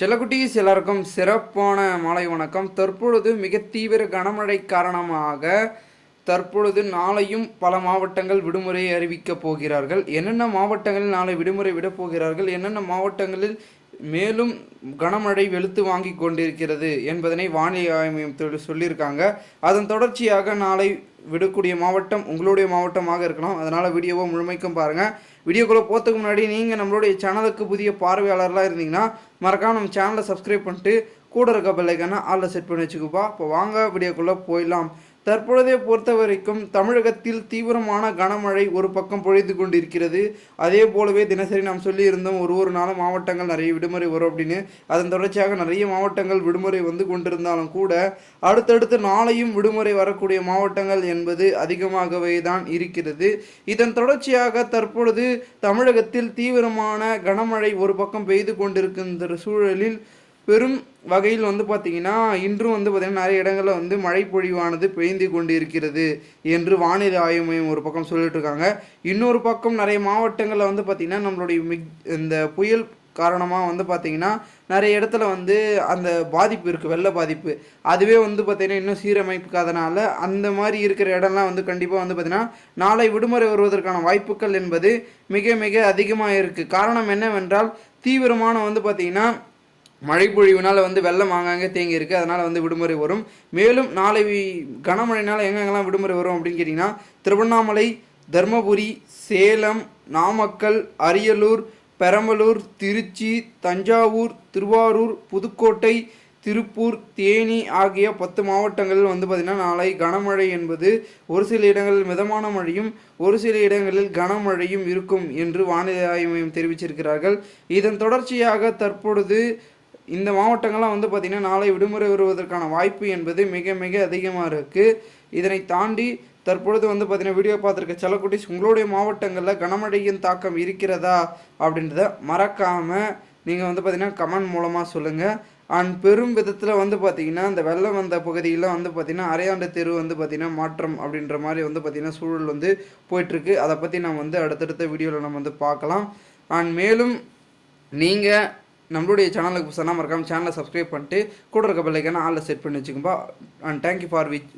செல்லக்குட்டீஸ் எல்லாருக்கும் சிறப்பான மாலை வணக்கம். தற்பொழுது மிக தீவிர கனமழை காரணமாக தற்பொழுது நாளையும் பல மாவட்டங்கள் விடுமுறையை அறிவிக்கப் போகிறார்கள். என்னென்ன மாவட்டங்களில் நாளை விடுமுறை விடப் போகிறார்கள்? என்னென்ன மாவட்டங்களில் மேலும் கனமழை வெளுத்து வாங்கி கொண்டிருக்கிறது என்பதனை வானிலை ஆய்வு தொ- சொல்லியிருக்காங்க. அதன் தொடர்ச்சியாக நாளை விடக்கூடிய மாவட்டம் உங்களுடைய மாவட்டமாக இருக்கலாம். அதனால் வீடியோவை முழுமைக்கும் பாருங்கள் வீடியோக்குள்ளே போகிறதுக்கு முன்னாடி நீங்கள் நம்மளுடைய சேனலுக்கு புதிய பார்வையாளர்களாக இருந்தீங்கன்னா மறக்காம நம்ம சேனலை சப்ஸ்கிரைப் பண்ணிட்டு கூட இருக்க பெல்லைக்கான ஆளில் செட் பண்ணி வச்சுக்கோப்பா. இப்போ வாங்க வீடியோக்குள்ளே போயிடலாம். தற்பொழுதை பொறுத்த வரைக்கும் தமிழகத்தில் தீவிரமான கனமழை ஒரு பக்கம் பொழிந்து கொண்டிருக்கிறது. அதே போலவே தினசரி நாம் சொல்லியிருந்தோம் ஒரு ஒரு நாளும் மாவட்டங்கள் நிறைய விடுமுறை வரும் அப்படின்னு. அதன் தொடர்ச்சியாக நிறைய மாவட்டங்கள் விடுமுறை வந்து கொண்டிருந்தாலும் கூட அடுத்தடுத்து நாளையும் விடுமுறை வரக்கூடிய மாவட்டங்கள் என்பது அதிகமாகவே தான் இருக்கிறது. இதன் தொடர்ச்சியாக தற்பொழுது தமிழகத்தில் தீவிரமான கனமழை ஒரு பக்கம் பெய்து கொண்டிருக்கின்ற சூழலில் பெரும் வகையில் வந்து பார்த்திங்கன்னா இன்றும் வந்து பார்த்திங்கன்னா நிறைய இடங்களில் வந்து மழை பொழிவானது பெய்ந்து கொண்டு இருக்கிறது என்று வானிலை ஆய்வு மையம் ஒரு பக்கம் சொல்லிட்டு இருக்காங்க இன்னொரு பக்கம் நிறைய மாவட்டங்களில் வந்து பார்த்திங்கன்னா நம்மளுடைய மிக் இந்த புயல் காரணமாக வந்து பார்த்திங்கன்னா நிறைய இடத்துல வந்து அந்த பாதிப்பு இருக்குது வெள்ள பாதிப்பு. அதுவே வந்து பார்த்திங்கன்னா இன்னும் சீரமைப்புக்காதனால அந்த மாதிரி இருக்கிற இடம்லாம் வந்து கண்டிப்பாக வந்து பார்த்திங்கன்னா நாளை விடுமுறை வருவதற்கான வாய்ப்புகள் என்பது மிக மிக அதிகமாக இருக்குது காரணம் என்னவென்றால் தீவிரமான வந்து பார்த்திங்கன்னா மழை பொழிவுனால வந்து வெள்ளம் ஆங்காங்கே தேங்கி இருக்கு அதனால் வந்து விடுமுறை வரும். மேலும் நாளை கனமழையினால் எங்கெங்கெல்லாம் விடுமுறை வரும் அப்படின்னு கேட்டிங்கன்னா திருவண்ணாமலை தர்மபுரி சேலம் நாமக்கல் அரியலூர் பெரம்பலூர் திருச்சி தஞ்சாவூர் திருவாரூர் புதுக்கோட்டை திருப்பூர் தேனி ஆகிய பத்து மாவட்டங்களில் வந்து பார்த்திங்கன்னா நாளை கனமழை என்பது ஒரு சில இடங்களில் மிதமான மழையும் ஒரு சில இடங்களில் கனமழையும் இருக்கும் என்று வானிலை ஆய்வு மையம் தெரிவிச்சிருக்கிறார்கள். இதன் தொடர்ச்சியாக தற்பொழுது இந்த மாவட்டங்கள்லாம் வந்து பார்த்திங்கன்னா நாளை விடுமுறை வருவதற்கான வாய்ப்பு என்பது மிக மிக அதிகமாக இருக்குது இதனை தாண்டி தற்பொழுது வந்து பார்த்தீங்கன்னா வீடியோ பார்த்துருக்க செல்லக்குட்டிஸ் உங்களுடைய மாவட்டங்களில் கனமழையின் தாக்கம் இருக்கிறதா அப்படின்றத மறக்காமல் நீங்கள் வந்து பார்த்திங்கன்னா கமெண்ட் மூலமாக சொல்லுங்கள் அண்ட் பெரும் விதத்தில் வந்து பார்த்திங்கன்னா இந்த வெள்ளம் வந்த பகுதியில் வந்து பார்த்திங்கன்னா அரையாண்டு தெரு வந்து பார்த்தீங்கன்னா மாற்றம் அப்படின்ற மாதிரி வந்து பார்த்திங்கன்னா சூழல் வந்து போயிட்டுருக்கு. அதை பற்றி நம்ம வந்து அடுத்தடுத்த வீடியோவில் நம்ம வந்து பார்க்கலாம். அண்ட் மேலும் நீங்கள் நம்மளுடைய சேனலுக்கு புதுசாக மறக்காமல் சேனலை சப்ஸ்கிரைப் பண்ணிட்டு கூட இருக்க பிள்ளைக்கான ஆளில் செட் பண்ணி வச்சுக்கோப்பா and thank you for which